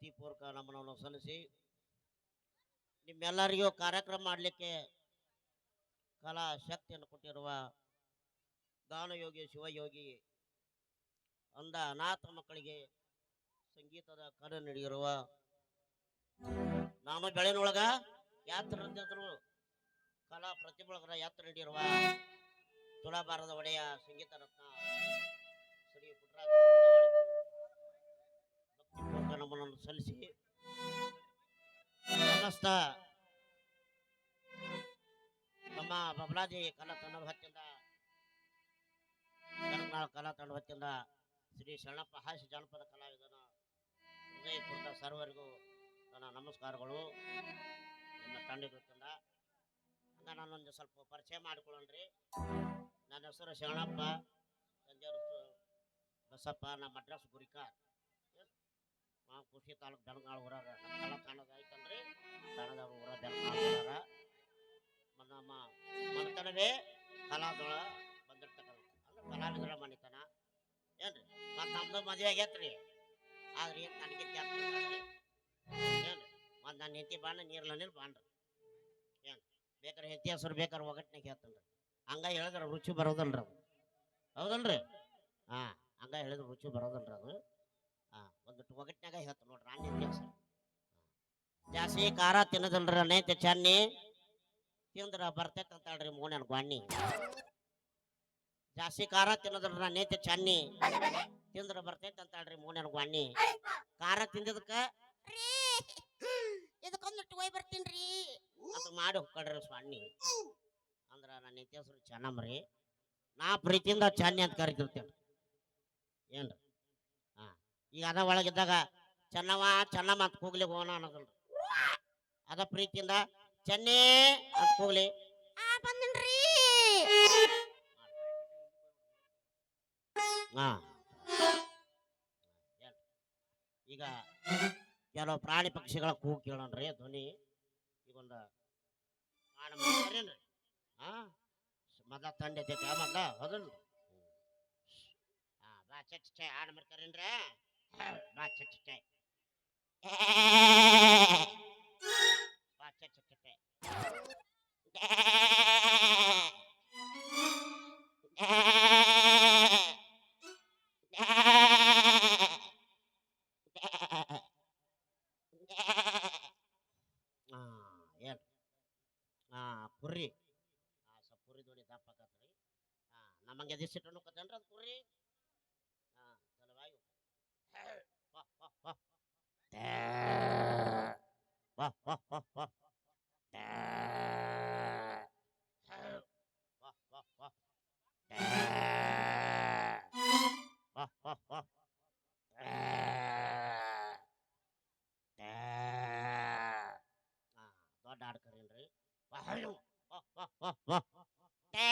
ಭಕ್ತಿಪೂರ್ವಕ ನಮನವನ್ನು ಸಲ್ಲಿಸಿ ನಿಮ್ಮೆಲ್ಲರಿಗೂ ಕಾರ್ಯಕ್ರಮ ಮಾಡಲಿಕ್ಕೆ ಕಲಾ ಶಕ್ತಿಯನ್ನು ಕೊಟ್ಟಿರುವ ಗಾನಯೋಗಿ ಶಿವಯೋಗಿ, ಅಂದ ಅನಾಥ ಮಕ್ಕಳಿಗೆ ಸಂಗೀತದ ಕರೆ ನೀಡಿರುವ ನಾಮ ಬೆಳೆನೊಳಗ ಯಾತ್ರೆ ಕಲಾ ಪ್ರತಿಭೆಗಳ ಯಾತ್ರೆ ನೀಡಿರುವ ತುಳಾಭಾರದ ಒಡೆಯ ಸಂಗೀತ ರತ್ನ ಶ್ರೀ ಪುಟ್ಟರಾಜ ಸಮಸ್ತ ನಮ್ಮ ಬಬಲಾಜಿ ಕಲಾ ತಂಡದ ವತಿಯಿಂದ ಕರ್ನಾಳ ಕಲಾ ತಂಡ ಶ್ರೀ ಶರಣಪ್ಪ ಹಾಸ್ಯ ಜಾನಪದ ಕಲಾವಿದನ ಹೃದಯಪೂರ್ವಕ ಸರ್ವರಿಗೂ ನನ್ನ ನಮಸ್ಕಾರಗಳು. ನಿಮ್ಮ ತಂಡದ ವತಿಯಿಂದ ಹಂಗ ನಾನೊಂದು ಸ್ವಲ್ಪ ಪರಿಚಯ ಮಾಡಿಕೊಳ್ಳೋಣ್ರಿ. ನನ್ನ ಹೆಸರು ಶರಣಪ್ಪ. ತಂದೆಯವರು ಬಸಪ್ಪ, ನಮ್ಮ ಅಡ್ರೆಸ್ ಗುರಿಕಾರ್ ನಾವು ಕೃಷಿ ತಾಲೂಕು ಬೆಳಗಾಳ ಊರಾಗ ಕಲಾ ತಾಣದ ಐತಲ್ರಿ. ತಾಣದವ್ರ ಊರ ಬೆಳಗಾಳ ಊರಾಗ ನಮ್ಮ ಮನೆತನವೇ ಕಲಾದೊಳ ಬಂದಿರ್ತಕ್ಕಂಥ, ಅಂದ್ರೆ ಕಲಾವಿದರ ಮನೆತನ. ಏನ್ರಿ? ಮತ್ತು ನಮ್ದು ಮದುವೆ ಆಗೈತ್ರಿ. ಆದ್ರೆ ಏನು ನನಗೆ ಜಾಸ್ತಿ ಏನ್ರಿ? ಮತ್ತು ನನ್ನ ಹೆಂಡತಿ ಬಾಣ ನೀರ್ಲ ನೀರು ಬಾಣ್ರಿ ಏನು ಬೇಕಾರೆ ಹೆಂಡತಿ ಹೆಸರು ಬೇಕಾರೆ ಒಗಟ್ನಾಗ ಹೇಳ್ತಾನ್ರಿ. ಹಂಗ ಹೇಳಿದ್ರೆ ರುಚಿ ಬರೋದಲ್ರಿ ಅದು. ಹೌದಲ್ರಿ? ಹಾಂ, ಹಂಗ ಹೇಳಿದ್ರೆ ರುಚಿ ಬರೋದಲ್ರಿ ಅದು. ಒಂದು ಒಗಟ್ನಾಗ ಹೇಳ್ತ ನೋಡ್ರಿ ನಾನು ಹೆಂಡತಿ ಹೆಸರು ಜಾಸ್ತಿ ಖಾರ ತಿನ್ನದಲ್ರಿ ಅನೈತೆ ಚನ್ನಿ ತಿಂದ್ರ ಬರ್ತೈತಂತಾಳ್ರಿ ಮೋನನ್ ಗ್ವಾಣಿ. ಜಾಸ್ತಿ ಖಾರ ತಿನ್ನೋದ್ರಿ ಅನೈತೆ ನೇತಿ ಚನ್ನಿ ತಿಂದ್ರ ಬರ್ತೈತಂತಾಳ್ರಿ ಮೋನನ್ ಗ್ವಾಣಿ. ಖಾರ ತಿಂದಿದ್ಕ ರೀ ಇದಕ್ಕೊಂದಿಟ್ಟು ಒಯ್ ಬರ್ತೀನ್ರಿ. ಅಂತ ಮಾಡಿ ಹೋಗ್ಕಡ್ರಿ ಸ್ವಾಮಿ. ಅಂದ್ರ ನನ್ನ ಹೆಂಡತಿ ಚೆನ್ನಮ್ಮ ರೀ ನಾ ಪ್ರೀತಿಯಿಂದ ಚಾನ್ಯ ಅಂತ ಕರಿತಿರ್ತೇನೆ. ಏನ್ರಿ? ಈಗ ಅದ ಒಳಗಿದ್ದಾಗ ಚೆನ್ನವ ಚೆನ್ನಮ್ಮ ಅಂತ ಕೂಗ್ಲಿ ಹೋಗೋಣ ಅನ್ನೋದಲ್ರಿ. ಅದ ಪ್ರೀತಿಯಿಂದ ಚೆನ್ನೇ ಅಂತ ಕೂಗ್ಲಿ. ಹಾ. ಈಗ ಕೆಲವು ಪ್ರಾಣಿ ಪಕ್ಷಿಗಳ ಕೂಗು ಕೇಳೋಣ್ರಿ ಧ್ವನಿ. ಈಗೊಂದು ಹಾ? ಮದ ತಂದೆ ಐತೈತಿ ಆ ಹೌದನ್ರಿ? ಹಾ ಬಾ ಚಟ್ ಚೈ ಹಾಡು ಮಾಡ್ತಾರೇನ್ರಿ ಬಾ ಚಚ್ ಚೈ ಬಾ ಚಚ್ ಚೈ ಆ, ಏನ್ ಆ ಕುರ್ರಿ ಆ ಸ್ವಲ್ಪ ಕುರಿ ದೊಡಿ ದಪ್ಪ ಆಕತ್ರಿ ಆ ನಮ್ಮಂಗೆ ಎದಿಸಿಟ್ಟು ನುಕ್ಕತ್ತೇನ್ರಿ ಅದು ಕುರ್ರಿ ದೊಡ್ಡ ಹಾಡು. ಟ್ಯಾ.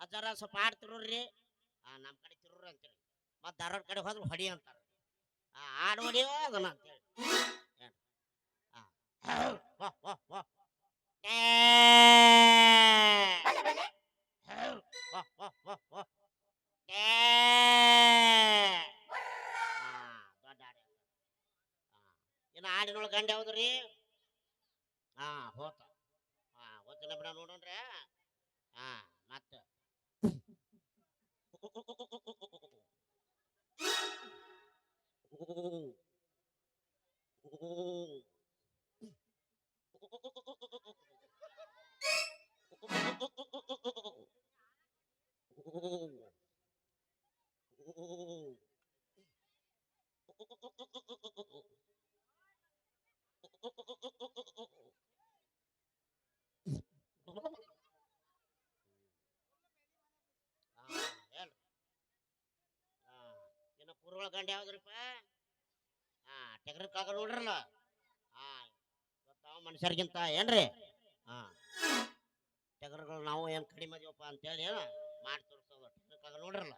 ಅಜ್ಜಾರ ಸ್ವಲ್ಪ ಹಾಡು ತಿರುರ್ರಿ ನಮ್ಮ ಕಡೆ ತಿರು ಅಂತೇಳಿ ಮತ್ತೆ ಧಾರವಾಡ ಕಡೆ ಹೋದ್ರೆ ಹೊಡಿ ಅಂತಾರೆ ಹಾಡು ಹೊಡಿಯೋ ಅದನ್ನ ಅಂತೇಳಿ ಹೌ, ವಾ, ವಾ, ವಾ. ಟ್ಯಾ. ಹೌ, ವಾ, ವಾ, ವಾ, ವಾ. ಟ್ಯಾ. ಆ, ದೊಡ್ಡ ಹಾಡು ಅದು. ಆ, ಇನ್ನು ಹಾಡಿನೊಳಗೆ ಗಂಡ ಯಾವ್ದ್ರಿ? ಹಾ ಹೋತ. ಹಾ ಹೋತಿನ ಬಿಡ ನೋಡೋಣ್ರಿ. ಹಾ ಮತ್ತ. ಗಂಡ ಯಾವ್ದ್ರಪ್ಪ? ಹಾ ಟೆಕ್ರಿಕ್ ಕಾಗ ನೋಡ್ರಲ್ಲ ಹಾ ಗೊತ್ತಾವ ಮನುಷ್ಯರಿಗಿಂತ ಏನ್ರಿ? ಹಾ ಟಗರ್ಗಳು ನಾವು ಏನ್ ಕಡಿಮೆ ಅದೀವಪ್ಪ ಅಂತೇಳಿ ಮಾಡಿ ತೋರಿಸೋದು ಟೆಕ್ರಿಕ್ ಕಾಗ ನೋಡ್ರಲ್ಲ